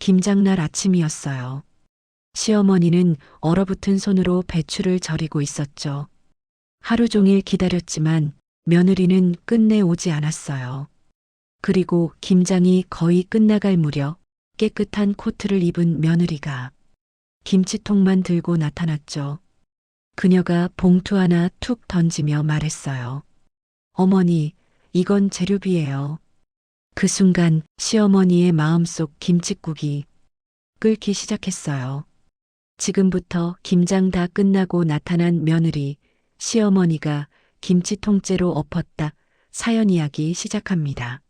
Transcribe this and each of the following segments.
김장날 아침이었어요. 시어머니는 얼어붙은 손으로 배추를 절이고 있었죠. 하루 종일 기다렸지만 며느리는 끝내 오지 않았어요. 그리고 김장이 거의 끝나갈 무렵 깨끗한 코트를 입은 며느리가 김치통만 들고 나타났죠. 그녀가 봉투 하나 툭 던지며 말했어요. 어머니, 이건 재료비예요. 그 순간 시어머니의 마음속 김칫국이 끓기 시작했어요. 지금부터 김장 다 끝나고 나타난 며느리, 시어머니가 김치 통째로 엎었다 사연 이야기 시작합니다.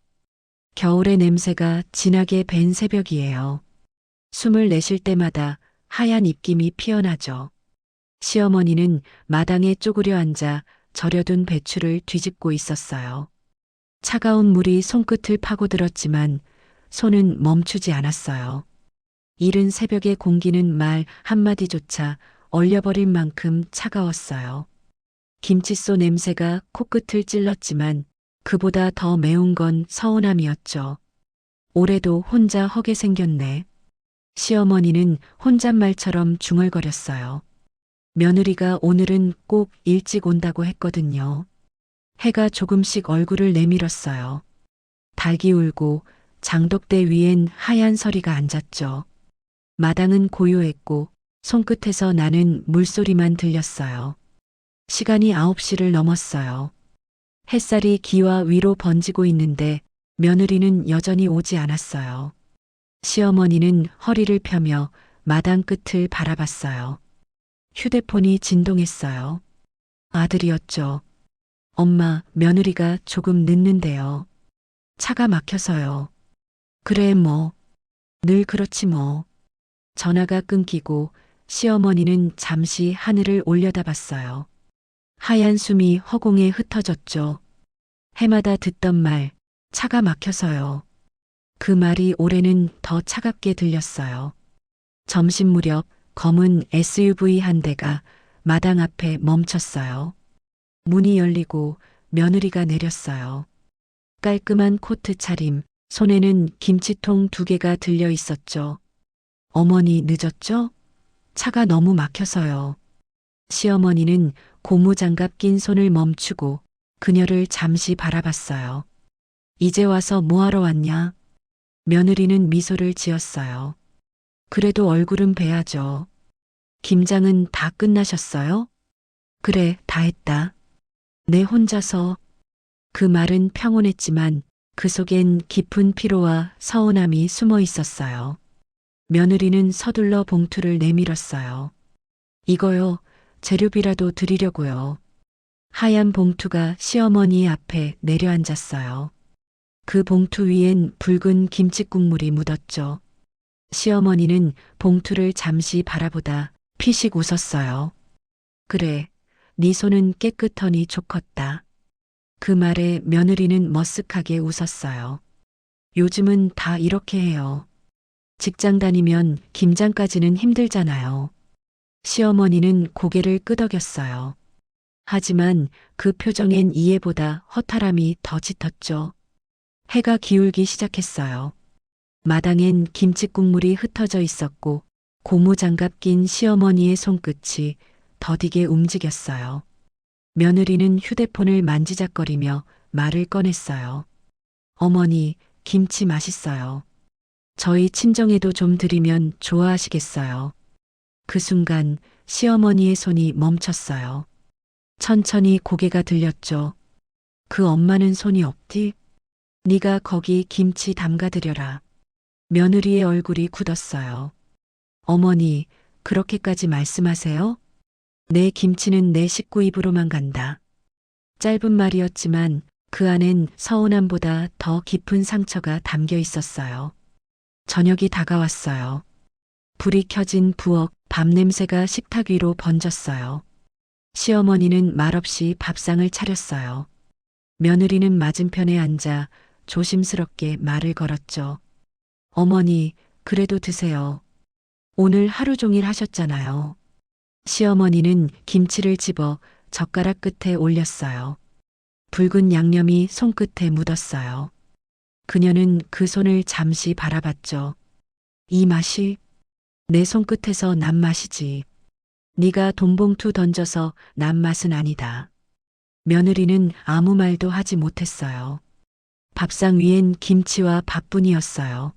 겨울의 냄새가 진하게 밴 새벽이에요. 숨을 내쉴 때마다 하얀 입김이 피어나죠. 시어머니는 마당에 쪼그려 앉아 절여둔 배추를 뒤집고 있었어요. 차가운 물이 손끝을 파고들었지만 손은 멈추지 않았어요. 이른 새벽의 공기는 말 한마디조차 얼려버릴 만큼 차가웠어요. 김치소 냄새가 코끝을 찔렀지만 그보다 더 매운 건 서운함이었죠. 올해도 혼자 허게 생겼네. 시어머니는 혼잣말처럼 중얼거렸어요. 며느리가 오늘은 꼭 일찍 온다고 했거든요. 해가 조금씩 얼굴을 내밀었어요. 닭이 울고 장독대 위엔 하얀 서리가 앉았죠. 마당은 고요했고 손끝에서 나는 물소리만 들렸어요. 시간이 9시를 넘었어요. 햇살이 기와 위로 번지고 있는데 며느리는 여전히 오지 않았어요. 시어머니는 허리를 펴며 마당 끝을 바라봤어요. 휴대폰이 진동했어요. 아들이었죠. 엄마, 며느리가 조금 늦는데요. 차가 막혀서요. 그래, 뭐. 늘 그렇지 뭐. 전화가 끊기고 시어머니는 잠시 하늘을 올려다 봤어요. 하얀 숨이 허공에 흩어졌죠. 해마다 듣던 말, 차가 막혀서요. 그 말이 올해는 더 차갑게 들렸어요. 점심 무렵 검은 SUV 한 대가 마당 앞에 멈췄어요. 문이 열리고 며느리가 내렸어요. 깔끔한 코트 차림, 손에는 김치통 두 개가 들려 있었죠. 어머니 늦었죠? 차가 너무 막혀서요. 시어머니는 고무장갑 낀 손을 멈추고 그녀를 잠시 바라봤어요. 이제 와서 뭐하러 왔냐? 며느리는 미소를 지었어요. 그래도 얼굴은 배야죠. 김장은 다 끝나셨어요? 그래, 다 했다. 내 혼자서. 그 말은 평온했지만 그 속엔 깊은 피로와 서운함이 숨어 있었어요. 며느리는 서둘러 봉투를 내밀었어요. 이거요, 재료비라도 드리려고요. 하얀 봉투가 시어머니 앞에 내려앉았어요. 그 봉투 위엔 붉은 김치국물이 묻었죠. 시어머니는 봉투를 잠시 바라보다 피식 웃었어요. 그래, 네 손은 깨끗하니 좋겠다. 그 말에 며느리는 머쓱하게 웃었어요. 요즘은 다 이렇게 해요. 직장 다니면 김장까지는 힘들잖아요. 시어머니는 고개를 끄덕였어요. 하지만 그 표정엔 이해보다 허탈함이 더 짙었죠. 해가 기울기 시작했어요. 마당엔 김치 국물이 흩어져 있었고 고무장갑 낀 시어머니의 손끝이 더디게 움직였어요. 며느리는 휴대폰을 만지작거리며 말을 꺼냈어요. 어머니, 김치 맛있어요. 저희 친정에도 좀 드리면 좋아하시겠어요. 그 순간 시어머니의 손이 멈췄어요. 천천히 고개가 들렸죠. 그 엄마는 손이 없디? 네가 거기 김치 담가드려라. 며느리의 얼굴이 굳었어요. 어머니, 그렇게까지 말씀하세요? 내 김치는 내 식구 입으로만 간다. 짧은 말이었지만 그 안엔 서운함보다 더 깊은 상처가 담겨 있었어요. 저녁이 다가왔어요. 불이 켜진 부엌 밥 냄새가 식탁 위로 번졌어요. 시어머니는 말없이 밥상을 차렸어요. 며느리는 맞은편에 앉아 조심스럽게 말을 걸었죠. 어머니, 그래도 드세요. 오늘 하루 종일 하셨잖아요. 시어머니는 김치를 집어 젓가락 끝에 올렸어요. 붉은 양념이 손끝에 묻었어요. 그녀는 그 손을 잠시 바라봤죠. 이 맛이 내 손끝에서 난 맛이지. 네가 돈봉투 던져서 난 맛은 아니다. 며느리는 아무 말도 하지 못했어요. 밥상 위엔 김치와 밥뿐이었어요.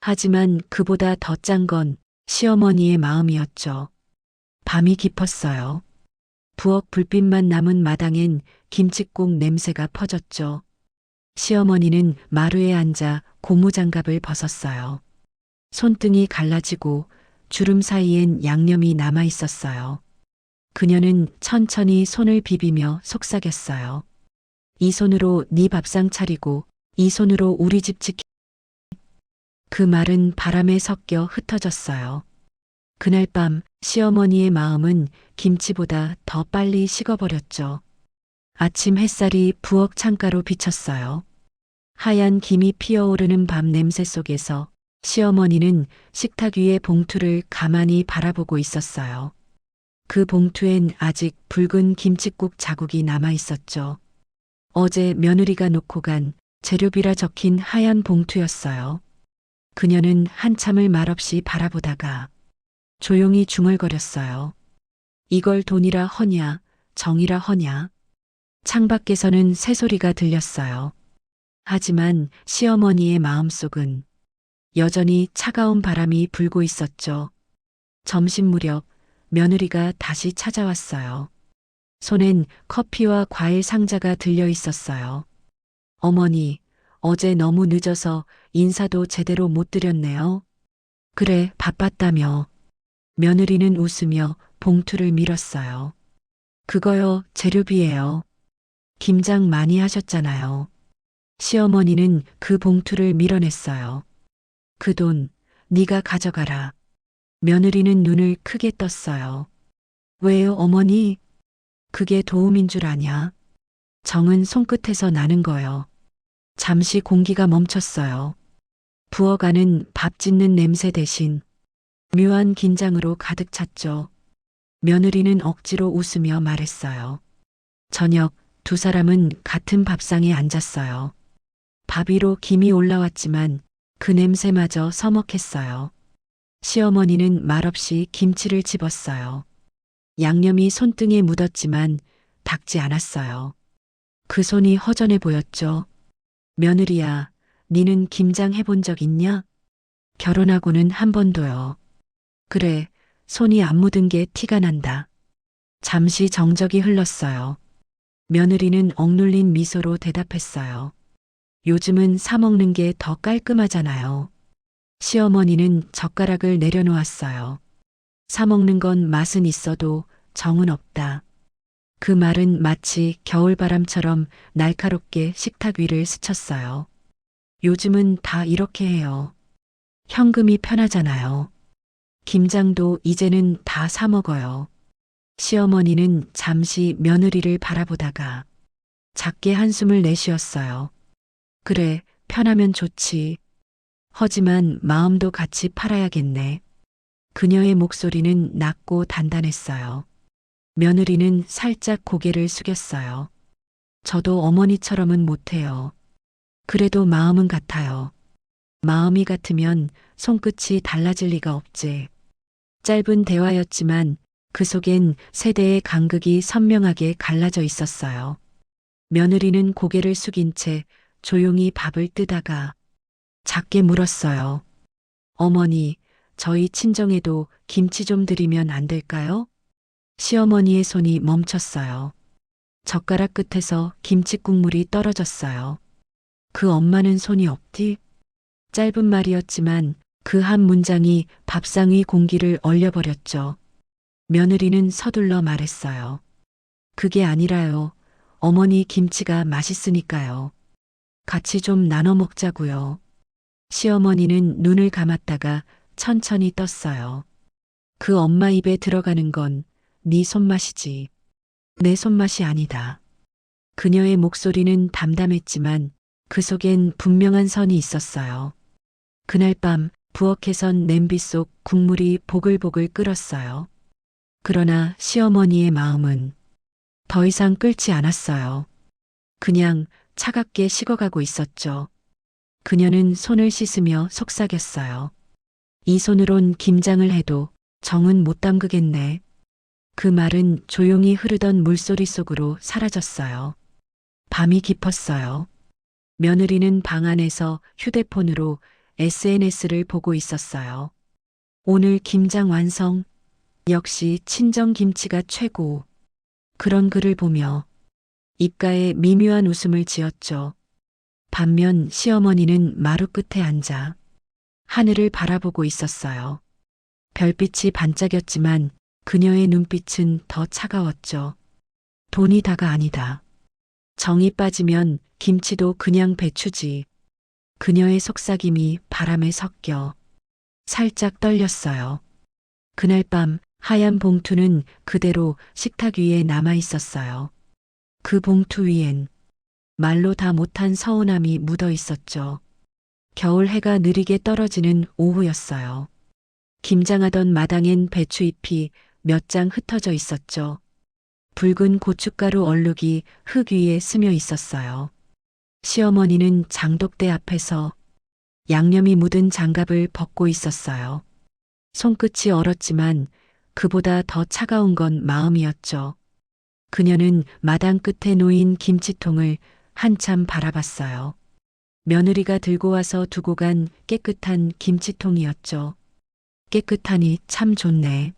하지만 그보다 더 짠 건 시어머니의 마음이었죠. 밤이 깊었어요. 부엌 불빛만 남은 마당엔 김칫국 냄새가 퍼졌죠. 시어머니는 마루에 앉아 고무장갑을 벗었어요. 손등이 갈라지고 주름 사이엔 양념이 남아 있었어요. 그녀는 천천히 손을 비비며 속삭였어요. 이 손으로 네 밥상 차리고 이 손으로 우리 집 지키. 그 말은 바람에 섞여 흩어졌어요. 그날 밤 시어머니의 마음은 김치보다 더 빨리 식어버렸죠. 아침 햇살이 부엌 창가로 비쳤어요. 하얀 김이 피어오르는 밤 냄새 속에서 시어머니는 식탁 위의 봉투를 가만히 바라보고 있었어요. 그 봉투엔 아직 붉은 김칫국 자국이 남아 있었죠. 어제 며느리가 놓고 간 재료비라 적힌 하얀 봉투였어요. 그녀는 한참을 말없이 바라보다가 조용히 중얼거렸어요. 이걸 돈이라 허냐, 정이라 허냐. 창밖에서는 새소리가 들렸어요. 하지만 시어머니의 마음속은 여전히 차가운 바람이 불고 있었죠. 점심 무렵 며느리가 다시 찾아왔어요. 손엔 커피와 과일 상자가 들려 있었어요. 어머니, 어제 너무 늦어서 인사도 제대로 못 드렸네요. 그래, 바빴다며. 며느리는 웃으며 봉투를 밀었어요. 그거요, 재료비예요. 김장 많이 하셨잖아요. 시어머니는 그 봉투를 밀어냈어요. 그 돈, 네가 가져가라. 며느리는 눈을 크게 떴어요. 왜요, 어머니? 그게 도움인 줄 아냐? 정은 손끝에서 나는 거요. 잠시 공기가 멈췄어요. 부어가는 밥 짓는 냄새 대신 묘한 긴장으로 가득 찼죠. 며느리는 억지로 웃으며 말했어요. 저녁 두 사람은 같은 밥상에 앉았어요. 밥 위로 김이 올라왔지만 그 냄새마저 서먹했어요. 시어머니는 말없이 김치를 집었어요. 양념이 손등에 묻었지만 닦지 않았어요. 그 손이 허전해 보였죠. 며느리야, 니는 김장 해본 적 있냐? 결혼하고는 한 번도요. 그래, 손이 안 묻은 게 티가 난다. 잠시 정적이 흘렀어요. 며느리는 억눌린 미소로 대답했어요. 요즘은 사먹는 게 더 깔끔하잖아요. 시어머니는 젓가락을 내려놓았어요. 사먹는 건 맛은 있어도 정은 없다. 그 말은 마치 겨울바람처럼 날카롭게 식탁 위를 스쳤어요. 요즘은 다 이렇게 해요. 현금이 편하잖아요. 김장도 이제는 다 사먹어요. 시어머니는 잠시 며느리를 바라보다가 작게 한숨을 내쉬었어요. 그래, 편하면 좋지. 하지만 마음도 같이 팔아야겠네. 그녀의 목소리는 낮고 단단했어요. 며느리는 살짝 고개를 숙였어요. 저도 어머니처럼은 못해요. 그래도 마음은 같아요. 마음이 같으면 손끝이 달라질 리가 없지. 짧은 대화였지만 그 속엔 세대의 간극이 선명하게 갈라져 있었어요. 며느리는 고개를 숙인 채 조용히 밥을 뜨다가 작게 물었어요. 어머니, 저희 친정에도 김치 좀 드리면 안 될까요? 시어머니의 손이 멈췄어요. 젓가락 끝에서 김치 국물이 떨어졌어요. 그 엄마는 손이 없디? 짧은 말이었지만 그 한 문장이 밥상 위 공기를 얼려버렸죠. 며느리는 서둘러 말했어요. 그게 아니라요. 어머니 김치가 맛있으니까요. 같이 좀 나눠 먹자고요. 시어머니는 눈을 감았다가 천천히 떴어요. 그 엄마 입에 들어가는 건 네 손맛이지. 내 손맛이 아니다. 그녀의 목소리는 담담했지만 그 속엔 분명한 선이 있었어요. 그날 밤 부엌에선 냄비 속 국물이 보글보글 끓었어요. 그러나 시어머니의 마음은 더 이상 끓지 않았어요. 그냥 차갑게 식어가고 있었죠. 그녀는 손을 씻으며 속삭였어요. 이 손으론 김장을 해도 정은 못 담그겠네. 그 말은 조용히 흐르던 물소리 속으로 사라졌어요. 밤이 깊었어요. 며느리는 방 안에서 휴대폰으로 SNS를 보고 있었어요. 오늘 김장 완성. 역시 친정 김치가 최고. 그런 글을 보며 입가에 미묘한 웃음을 지었죠. 반면 시어머니는 마루 끝에 앉아 하늘을 바라보고 있었어요. 별빛이 반짝였지만 그녀의 눈빛은 더 차가웠죠. 돈이 다가 아니다. 정이 빠지면 김치도 그냥 배추지. 그녀의 속삭임이 바람에 섞여 살짝 떨렸어요. 그날 밤 하얀 봉투는 그대로 식탁 위에 남아 있었어요. 그 봉투 위엔 말로 다 못한 서운함이 묻어 있었죠. 겨울 해가 느리게 떨어지는 오후였어요. 김장하던 마당엔 배추잎이 몇 장 흩어져 있었죠. 붉은 고춧가루 얼룩이 흙 위에 스며 있었어요. 시어머니는 장독대 앞에서 양념이 묻은 장갑을 벗고 있었어요. 손끝이 얼었지만 그보다 더 차가운 건 마음이었죠. 그녀는 마당 끝에 놓인 김치통을 한참 바라봤어요. 며느리가 들고 와서 두고 간 깨끗한 김치통이었죠. 깨끗하니 참 좋네.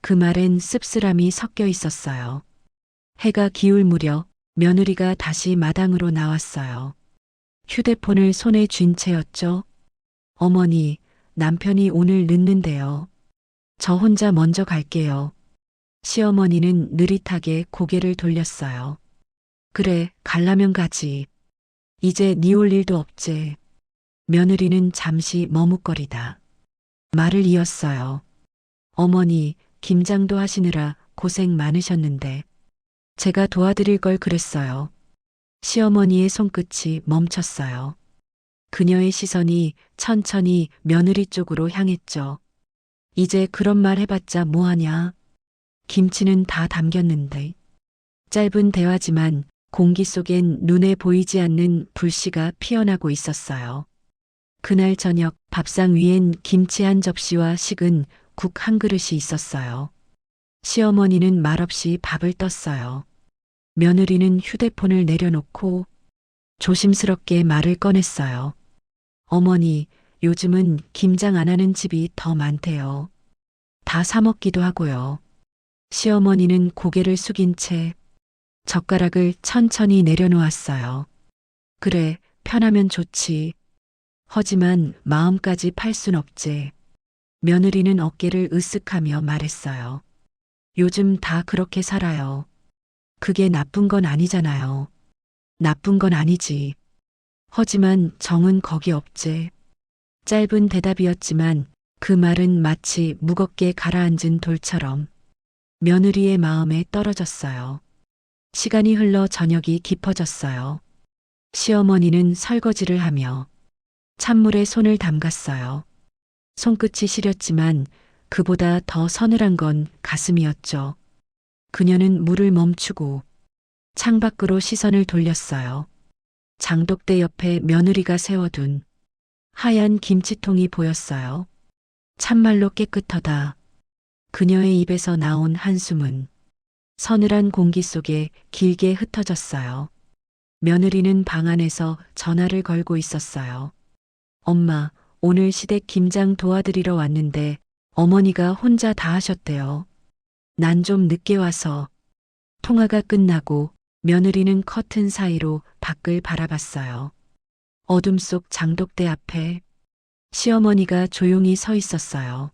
그 말엔 씁쓸함이 섞여 있었어요. 해가 기울 무렵 며느리가 다시 마당으로 나왔어요. 휴대폰을 손에 쥔 채였죠. 어머니, 남편이 오늘 늦는데요. 저 혼자 먼저 갈게요. 시어머니는 느릿하게 고개를 돌렸어요. 그래, 갈라면 가지. 이제 니 올 일도 없제. 며느리는 잠시 머뭇거리다. 말을 이었어요. 어머니, 김장도 하시느라 고생 많으셨는데 제가 도와드릴 걸 그랬어요. 시어머니의 손끝이 멈췄어요. 그녀의 시선이 천천히 며느리 쪽으로 향했죠. 이제 그런 말 해봤자 뭐하냐. 김치는 다 담겼는데. 짧은 대화지만 공기 속엔 눈에 보이지 않는 불씨가 피어나고 있었어요. 그날 저녁 밥상 위엔 김치 한 접시와 식은 국 한 그릇이 있었어요. 시어머니는 말없이 밥을 떴어요. 며느리는 휴대폰을 내려놓고 조심스럽게 말을 꺼냈어요. 어머니, 요즘은 김장 안 하는 집이 더 많대요. 다 사먹기도 하고요. 시어머니는 고개를 숙인 채 젓가락을 천천히 내려놓았어요. 그래, 편하면 좋지. 하지만 마음까지 팔 순 없지. 며느리는 어깨를 으쓱하며 말했어요. 요즘 다 그렇게 살아요. 그게 나쁜 건 아니잖아요. 나쁜 건 아니지. 하지만 정은 거기 없지. 짧은 대답이었지만 그 말은 마치 무겁게 가라앉은 돌처럼 며느리의 마음에 떨어졌어요. 시간이 흘러 저녁이 깊어졌어요. 시어머니는 설거지를 하며 찬물에 손을 담갔어요. 손끝이 시렸지만 그보다 더 서늘한 건 가슴이었죠. 그녀는 물을 멈추고 창밖으로 시선을 돌렸어요. 장독대 옆에 며느리가 세워둔 하얀 김치통이 보였어요. 참말로 깨끗하다. 그녀의 입에서 나온 한숨은 서늘한 공기 속에 길게 흩어졌어요. 며느리는 방 안에서 전화를 걸고 있었어요. 엄마, 오늘 시댁 김장 도와드리러 왔는데 어머니가 혼자 다 하셨대요. 난 좀 늦게 와서. 통화가 끝나고 며느리는 커튼 사이로 밖을 바라봤어요. 어둠 속 장독대 앞에 시어머니가 조용히 서 있었어요.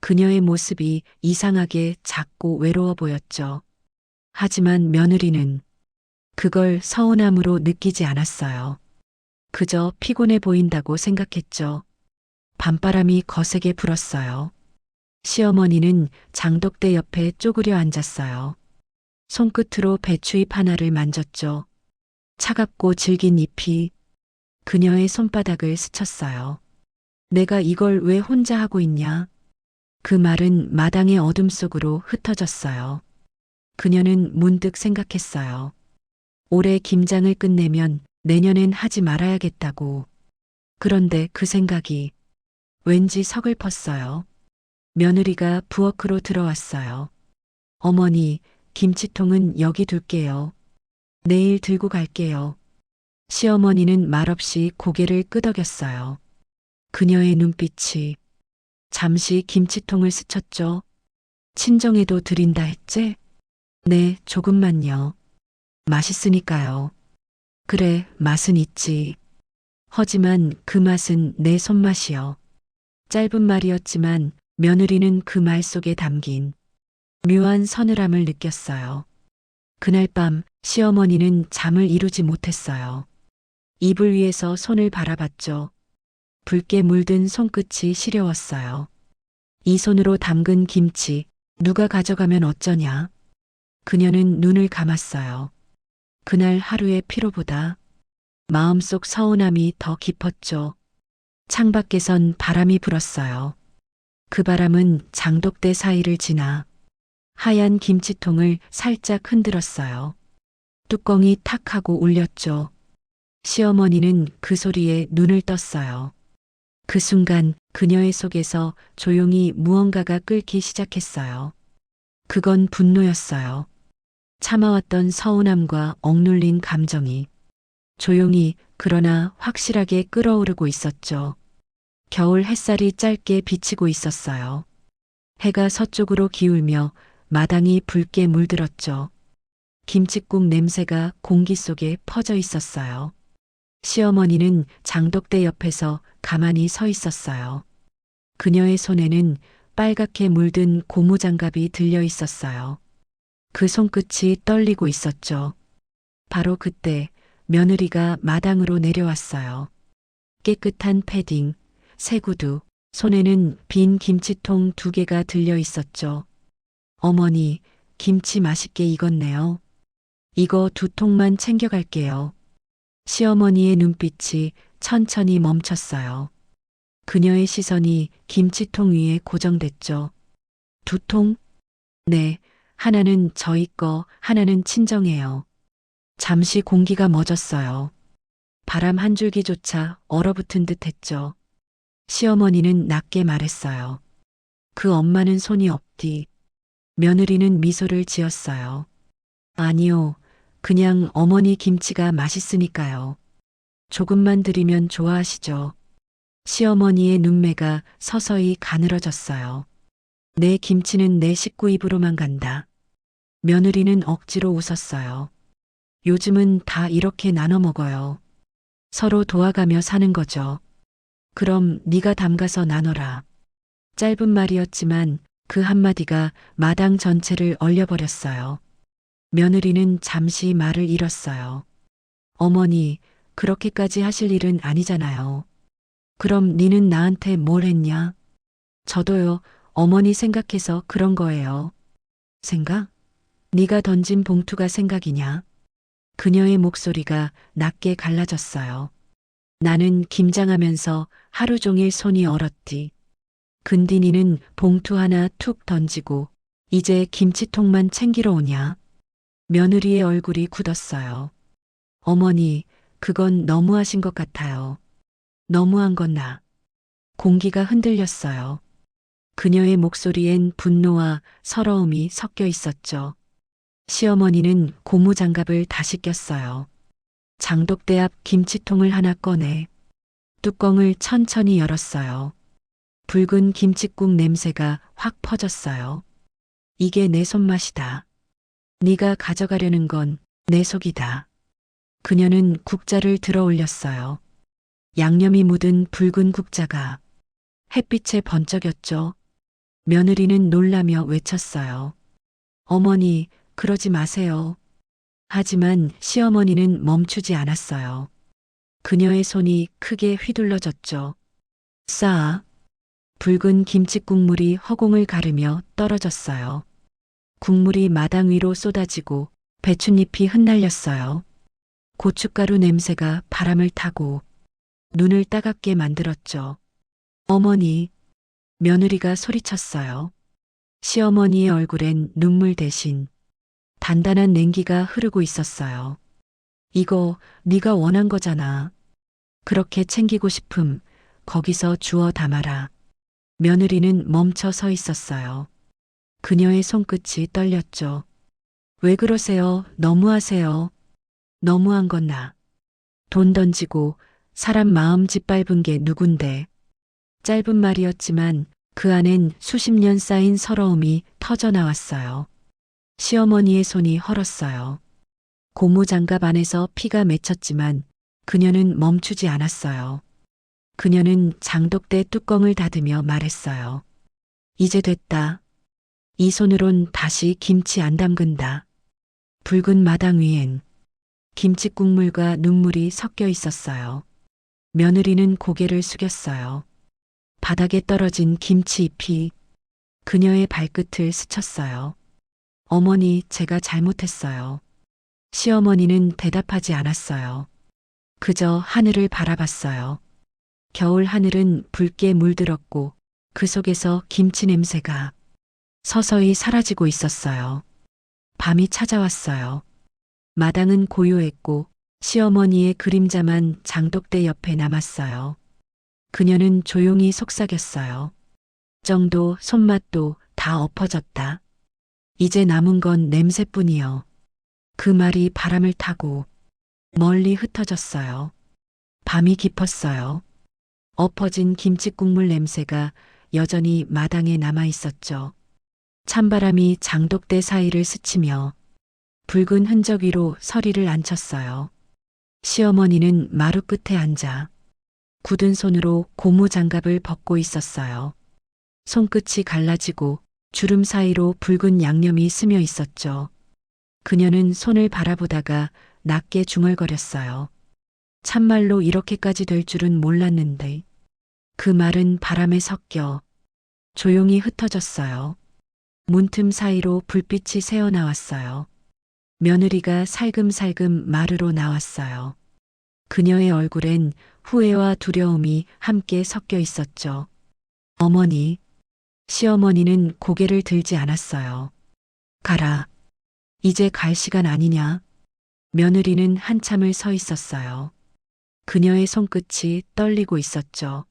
그녀의 모습이 이상하게 작고 외로워 보였죠. 하지만 며느리는 그걸 서운함으로 느끼지 않았어요. 그저 피곤해 보인다고 생각했죠. 밤바람이 거세게 불었어요. 시어머니는 장독대 옆에 쪼그려 앉았어요. 손끝으로 배추잎 하나를 만졌죠. 차갑고 질긴 잎이 그녀의 손바닥을 스쳤어요. 내가 이걸 왜 혼자 하고 있냐? 그 말은 마당의 어둠 속으로 흩어졌어요. 그녀는 문득 생각했어요. 올해 김장을 끝내면 내년엔 하지 말아야겠다고. 그런데 그 생각이 왠지 서글펐어요. 며느리가 부엌으로 들어왔어요. 어머니, 김치통은 여기 둘게요. 내일 들고 갈게요. 시어머니는 말없이 고개를 끄덕였어요. 그녀의 눈빛이 잠시 김치통을 스쳤죠. 친정에도 드린다 했지? 네, 조금만요. 맛있으니까요. 그래, 맛은 있지. 하지만 그 맛은 내 손맛이요. 짧은 말이었지만 며느리는 그 말 속에 담긴 묘한 서늘함을 느꼈어요. 그날 밤 시어머니는 잠을 이루지 못했어요. 이불 위에서 손을 바라봤죠. 붉게 물든 손끝이 시려웠어요. 이 손으로 담근 김치 누가 가져가면 어쩌냐. 그녀는 눈을 감았어요. 그날 하루의 피로보다 마음속 서운함이 더 깊었죠. 창밖에선 바람이 불었어요. 그 바람은 장독대 사이를 지나 하얀 김치통을 살짝 흔들었어요. 뚜껑이 탁 하고 울렸죠. 시어머니는 그 소리에 눈을 떴어요. 그 순간 그녀의 속에서 조용히 무언가가 끓기 시작했어요. 그건 분노였어요. 참아왔던 서운함과 억눌린 감정이 조용히 그러나 확실하게 끓어오르고 있었죠. 겨울 햇살이 짧게 비치고 있었어요. 해가 서쪽으로 기울며 마당이 붉게 물들었죠. 김칫국 냄새가 공기 속에 퍼져 있었어요. 시어머니는 장독대 옆에서 가만히 서 있었어요. 그녀의 손에는 빨갛게 물든 고무장갑이 들려 있었어요. 그 손끝이 떨리고 있었죠. 바로 그때 며느리가 마당으로 내려왔어요. 깨끗한 패딩, 새 구두, 손에는 빈 김치통 두 개가 들려 있었죠. 어머니, 김치 맛있게 익었네요. 이거 두 통만 챙겨갈게요. 시어머니의 눈빛이 천천히 멈췄어요. 그녀의 시선이 김치통 위에 고정됐죠. 두 통? 네, 하나는 저희 거, 하나는 친정이에요. 잠시 공기가 멎었어요. 바람 한 줄기조차 얼어붙은 듯 했죠. 시어머니는 낮게 말했어요. 그 엄마는 손이 없디. 며느리는 미소를 지었어요. 아니요, 그냥 어머니 김치가 맛있으니까요. 조금만 드리면 좋아하시죠. 시어머니의 눈매가 서서히 가늘어졌어요. 내 김치는 내 식구 입으로만 간다. 며느리는 억지로 웃었어요. 요즘은 다 이렇게 나눠 먹어요. 서로 도와가며 사는 거죠. 그럼 네가 담가서 나눠라. 짧은 말이었지만 그 한마디가 마당 전체를 얼려버렸어요. 며느리는 잠시 말을 잃었어요. 어머니, 그렇게까지 하실 일은 아니잖아요. 그럼 니는 나한테 뭘 했냐? 저도요, 어머니 생각해서 그런 거예요. 생각? 네가 던진 봉투가 생각이냐? 그녀의 목소리가 낮게 갈라졌어요. 나는 김장하면서 하루 종일 손이 얼었디. 근디니는 봉투 하나 툭 던지고 이제 김치통만 챙기러 오냐? 며느리의 얼굴이 굳었어요. 어머니, 그건 너무하신 것 같아요. 너무한 건 나. 공기가 흔들렸어요. 그녀의 목소리엔 분노와 서러움이 섞여 있었죠. 시어머니는 고무장갑을 다시 꼈어요. 장독대 앞 김치통을 하나 꺼내 뚜껑을 천천히 열었어요. 붉은 김칫국 냄새가 확 퍼졌어요. 이게 내 손맛이다. 네가 가져가려는 건 내 속이다. 그녀는 국자를 들어 올렸어요. 양념이 묻은 붉은 국자가 햇빛에 번쩍였죠. 며느리는 놀라며 외쳤어요. 어머니, 그러지 마세요. 하지만 시어머니는 멈추지 않았어요. 그녀의 손이 크게 휘둘러졌죠. 싸. 붉은 김치 국물이 허공을 가르며 떨어졌어요. 국물이 마당 위로 쏟아지고 배춧잎이 흩날렸어요. 고춧가루 냄새가 바람을 타고 눈을 따갑게 만들었죠. 어머니, 며느리가 소리쳤어요. 시어머니의 얼굴엔 눈물 대신 단단한 냉기가 흐르고 있었어요. 이거 네가 원한 거잖아. 그렇게 챙기고 싶음 거기서 주워 담아라. 며느리는 멈춰 서 있었어요. 그녀의 손끝이 떨렸죠. 왜 그러세요? 너무하세요. 너무한 건 나. 돈 던지고 사람 마음 짓밟은 게 누군데. 짧은 말이었지만 그 안엔 수십 년 쌓인 서러움이 터져 나왔어요. 시어머니의 손이 헐었어요. 고무 장갑 안에서 피가 맺혔지만 그녀는 멈추지 않았어요. 그녀는 장독대 뚜껑을 닫으며 말했어요. 이제 됐다. 이 손으론 다시 김치 안 담근다. 붉은 마당 위엔 김치 국물과 눈물이 섞여 있었어요. 며느리는 고개를 숙였어요. 바닥에 떨어진 김치 잎이 그녀의 발끝을 스쳤어요. 어머니, 제가 잘못했어요. 시어머니는 대답하지 않았어요. 그저 하늘을 바라봤어요. 겨울 하늘은 붉게 물들었고 그 속에서 김치 냄새가 서서히 사라지고 있었어요. 밤이 찾아왔어요. 마당은 고요했고 시어머니의 그림자만 장독대 옆에 남았어요. 그녀는 조용히 속삭였어요. 정도, 손맛도 다 엎어졌다. 이제 남은 건 냄새뿐이요. 그 말이 바람을 타고 멀리 흩어졌어요. 밤이 깊었어요. 엎어진 김치 국물 냄새가 여전히 마당에 남아 있었죠. 찬바람이 장독대 사이를 스치며 붉은 흔적 위로 서리를 앉혔어요. 시어머니는 마루 끝에 앉아 굳은 손으로 고무 장갑을 벗고 있었어요. 손끝이 갈라지고 주름 사이로 붉은 양념이 스며 있었죠. 그녀는 손을 바라보다가 낮게 중얼거렸어요. 참말로 이렇게까지 될 줄은 몰랐는데. 그 말은 바람에 섞여 조용히 흩어졌어요. 문틈 사이로 불빛이 새어나왔어요. 며느리가 살금살금 마루로 나왔어요. 그녀의 얼굴엔 후회와 두려움이 함께 섞여 있었죠. 어머니, 시어머니는 고개를 들지 않았어요. 가라. 이제 갈 시간 아니냐? 며느리는 한참을 서 있었어요. 그녀의 손끝이 떨리고 있었죠.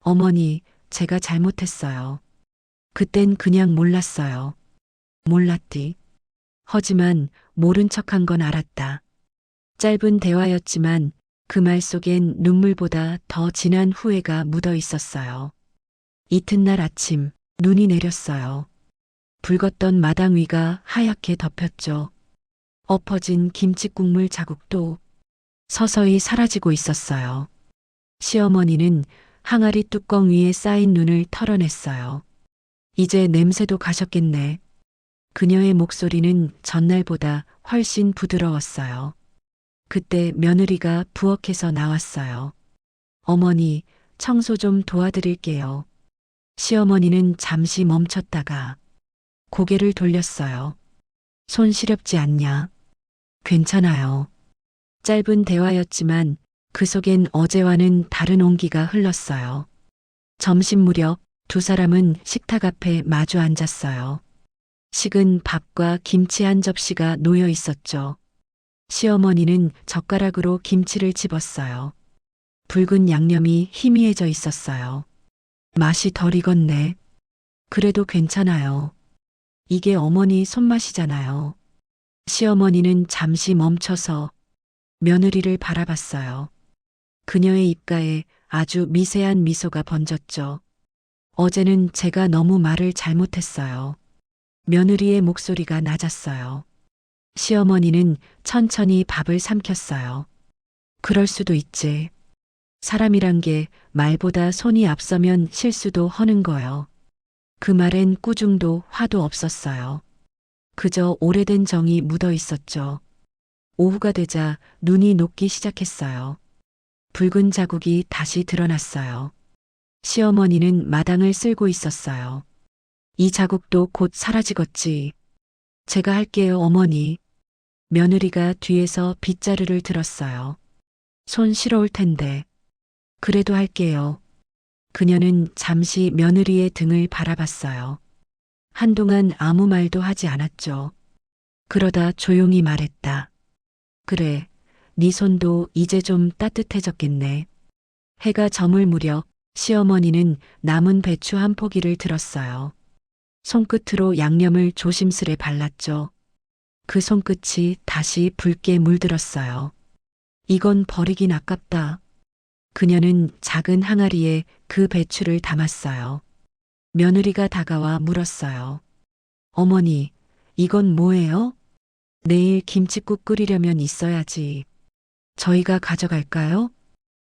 어머니, 제가 잘못했어요. 그땐 그냥 몰랐어요. 몰랐디. 하지만 모른 척한 건 알았다. 짧은 대화였지만 그 말 속엔 눈물보다 더 진한 후회가 묻어 있었어요. 이튿날 아침 눈이 내렸어요. 붉었던 마당 위가 하얗게 덮였죠. 엎어진 김치 국물 자국도 서서히 사라지고 있었어요. 시어머니는 항아리 뚜껑 위에 쌓인 눈을 털어냈어요. 이제 냄새도 가셨겠네. 그녀의 목소리는 전날보다 훨씬 부드러웠어요. 그때 며느리가 부엌에서 나왔어요. 어머니, 청소 좀 도와드릴게요. 시어머니는 잠시 멈췄다가 고개를 돌렸어요. 손 시렵지 않냐? 괜찮아요. 짧은 대화였지만 그 속엔 어제와는 다른 온기가 흘렀어요. 점심 무렵 두 사람은 식탁 앞에 마주 앉았어요. 식은 밥과 김치 한 접시가 놓여 있었죠. 시어머니는 젓가락으로 김치를 집었어요. 붉은 양념이 희미해져 있었어요. 맛이 덜 익었네. 그래도 괜찮아요. 이게 어머니 손맛이잖아요. 시어머니는 잠시 멈춰서 며느리를 바라봤어요. 그녀의 입가에 아주 미세한 미소가 번졌죠. 어제는 제가 너무 말을 잘못했어요. 며느리의 목소리가 낮았어요. 시어머니는 천천히 밥을 삼켰어요. 그럴 수도 있지. 사람이란 게 말보다 손이 앞서면 실수도 허는 거요. 그 말엔 꾸중도 화도 없었어요. 그저 오래된 정이 묻어 있었죠. 오후가 되자 눈이 녹기 시작했어요. 붉은 자국이 다시 드러났어요. 시어머니는 마당을 쓸고 있었어요. 이 자국도 곧 사라지겠지. 제가 할게요, 어머니. 며느리가 뒤에서 빗자루를 들었어요. 손 시러울 텐데. 그래도 할게요. 그녀는 잠시 며느리의 등을 바라봤어요. 한동안 아무 말도 하지 않았죠. 그러다 조용히 말했다. 그래, 네 손도 이제 좀 따뜻해졌겠네. 해가 저물 무렵 시어머니는 남은 배추 한 포기를 들었어요. 손끝으로 양념을 조심스레 발랐죠. 그 손끝이 다시 붉게 물들었어요. 이건 버리긴 아깝다. 그녀는 작은 항아리에 그 배추를 담았어요. 며느리가 다가와 물었어요. 어머니, 이건 뭐예요? 내일 김치국 끓이려면 있어야지. 저희가 가져갈까요?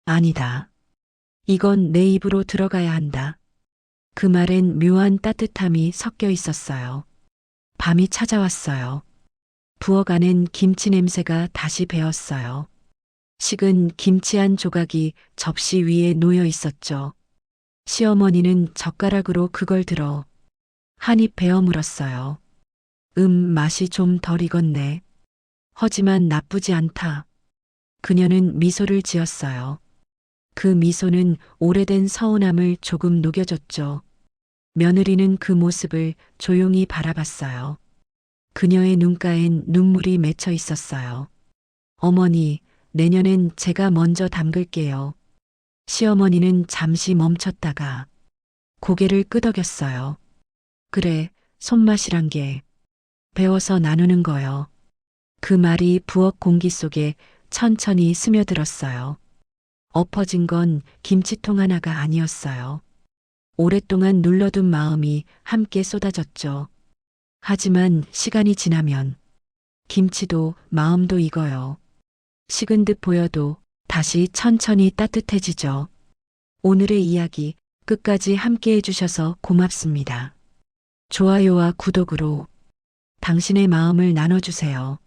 아니다. 이건 내 입으로 들어가야 한다. 그 말엔 묘한 따뜻함이 섞여 있었어요. 밤이 찾아왔어요. 부엌 안엔 김치 냄새가 다시 배었어요. 식은 김치 한 조각이 접시 위에 놓여 있었죠. 시어머니는 젓가락으로 그걸 들어 한 입 베어 물었어요. 음, 맛이 좀 덜 익었네. 하지만 나쁘지 않다. 그녀는 미소를 지었어요. 그 미소는 오래된 서운함을 조금 녹여줬죠. 며느리는 그 모습을 조용히 바라봤어요. 그녀의 눈가엔 눈물이 맺혀 있었어요. 어머니, 내년엔 제가 먼저 담글게요. 시어머니는 잠시 멈췄다가 고개를 끄덕였어요. 그래, 손맛이란 게 배워서 나누는 거요. 그 말이 부엌 공기 속에 천천히 스며들었어요. 엎어진 건 김치통 하나가 아니었어요. 오랫동안 눌러둔 마음이 함께 쏟아졌죠. 하지만 시간이 지나면 김치도 마음도 익어요. 식은 듯 보여도 다시 천천히 따뜻해지죠. 오늘의 이야기 끝까지 함께 해주셔서 고맙습니다. 좋아요와 구독으로 당신의 마음을 나눠주세요.